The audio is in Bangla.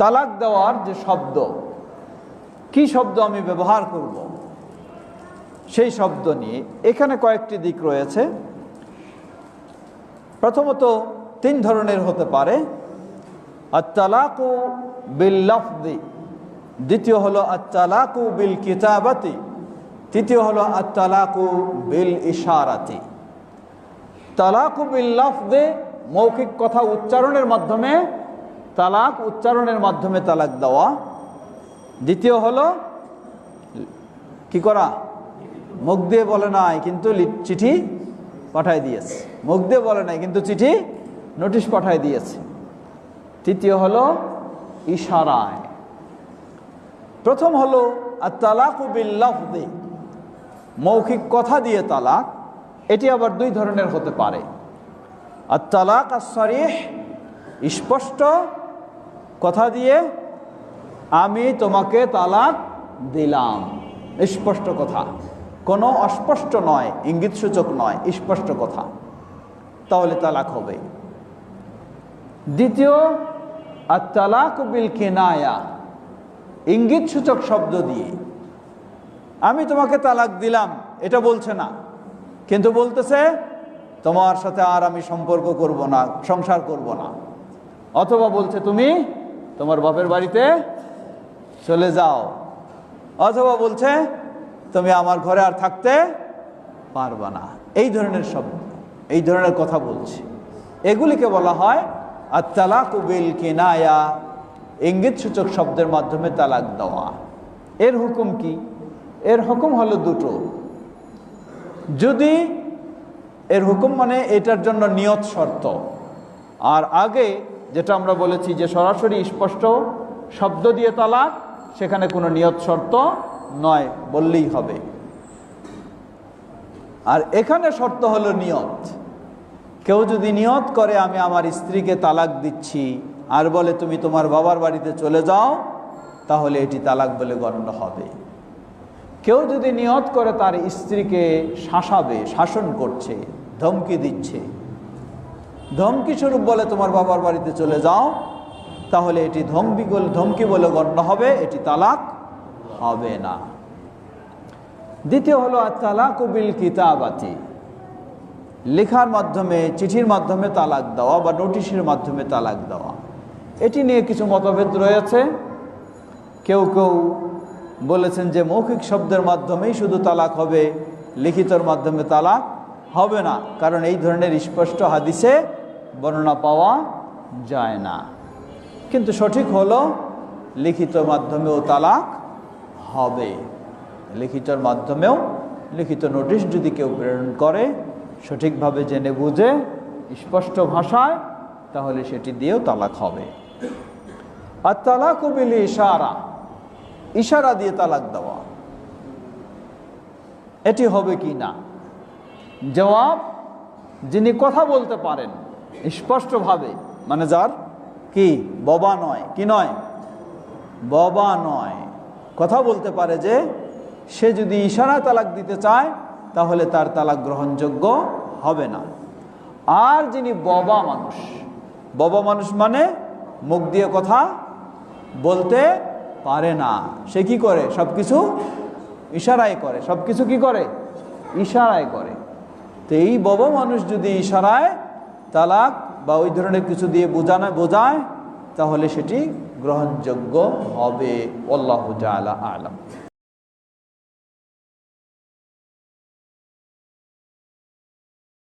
তালাক দেওয়ার যে শব্দ, কি শব্দ আমি ব্যবহার করব? সেই শব্দ নিয়ে এখানে কয়েকটি দিক রয়েছে। প্রথমত তিন ধরনের হতে পারে। আত্তালাকু বিল লফদি দ্বিতীয় হলো আত্তালাকু বিল কিতাবাতি তৃতীয় হলো আত্তালাকু বিল ইশারাতি তালাকু বিল লফদে মৌখিক কথা উচ্চারণের মাধ্যমে তালাক উচ্চারণের মাধ্যমে তালাক দেওয়া। দ্বিতীয় হলো, কি করা? মুখ দিয়ে বলে নাই, কিন্তু চিঠি পাঠায় দিয়েছে। মুখ দিয়ে বলে নাই, কিন্তু চিঠি নোটিশ পাঠায় দিয়েছে। তৃতীয় হলো, ইশারায়। প্রথম হলো আর তালাক বিল্লাফদে। মৌখিক কথা দিয়ে তালাক, এটি আবার দুই ধরনের হতে পারে। আর তালাক আর স্পষ্ট কথা দিয়ে আমি তোমাকে তালাক দিলাম। স্পষ্ট কথা। কোনো অস্পষ্ট নয়, ইঙ্গিতসূচক নয়, স্পষ্ট কথা। তাহলে তালাক হবে। দ্বিতীয় আর তালাক বিল কেনায়া। ইঙ্গিতসূচক শব্দ দিয়ে, আমি তোমাকে তালাক দিলাম, এটা বলছে না। কিন্তু বলতেছে, তোমার সাথে আর আমি সম্পর্ক করব না, সংসার করব না। অথবা বলছে, তুমি তোমার বাপের বাড়িতে? চলে যাও। অথবা বলছে, তুমি আমার ঘরে আর থাকতে পারবা না। এই ধরনের শব্দ, এই ধরনের কথা বলছে। এগুলিকে বলা হয় আর তালাক বিল কেনায়া ইঙ্গিত সূচক শব্দের মাধ্যমে তালাক দেওয়া। এর হুকুম কি? এর হুকুম হলো দুটো। যদি এর হুকুম মানে এটার জন্য নিয়ত শর্ত, আর আগে যেটা আমরা বলেছি যে সরাসরি স্পষ্ট শব্দ দিয়ে তালাক, সেখানে কোনো নিয়ত শর্ত নয়, বললেই হবে। আর এখানে শর্ত হলো নিয়ত। কেউ যদি নিয়ত করে, আমি আমার স্ত্রীকে তালাক দিচ্ছি, আর বলে, তুমি তোমার বাবার বাড়িতে চলে যাও, তাহলে এটি তালাক বলে গণ্য হবে। কেউ যদি নিয়ত করে, তার স্ত্রীকে শাসাবে, শাসন করছে, ধমকি দিচ্ছে ধমকি স্বরূপ বলে তোমার বাবার বাড়িতে চলে যাও। তাহলে এটি ধমকি ধমকি বলে গণ্য হবে, এটি তালাক হবে না। দ্বিতীয় হলো তালাক বিল কিতাবাতি লেখার মাধ্যমে, চিঠির মাধ্যমে তালাক দেওয়া বা নোটিশের মাধ্যমে তালাক দেওয়া। এটি নিয়ে কিছু মতভেদ রয়েছে। কেউ কেউ বলেছেন যে মৌখিক শব্দের মাধ্যমেই শুধু তালাক হবে, লিখিতর মাধ্যমে তালাক হবে না। কারণ এই ধরনের স্পষ্ট হাদিসে বর্ণনা পাওয়া যায় না। কিন্তু সঠিক হলো লিখিত মাধ্যমেও তালাক হবে। লিখিতর মাধ্যমেও লিখিত নোটিশ যদি কেউ প্রেরণ করে, সঠিকভাবে জেনে বুঝে, স্পষ্ট ভাষায়, তাহলে সেটি দিয়েও তালাক হবে। আর তালাক বিল ইশারা ইশারা দিয়ে তালাক দেওয়া। এটি হবে কি না? জবাব, যিনি কথা বলতে পারেন স্পষ্টভাবে। মানে যার? কি? ববা নয়। কি নয়? ববা নয়। কথা বলতে পারে যে, সে যদি ইশারায় তালাক দিতে চায়, তাহলে তার তালাক গ্রহণযোগ্য হবে না। আর যিনি ববা মানুষ ববা মানুষ মানে মুখ দিয়ে কথা বলতে পারে না। সে কি করে? সব কিছু ইশারায় করে। সব কিছু কি করে? ইশারায় করে। তো এই বব মানুষ যদি ইশারায় তালাক বা ওই ধরনের কিছু দিয়ে বোঝানো, বোঝায়, তাহলে সেটি গ্রহণযোগ্য হবে। আল্লাহ আলা আলম।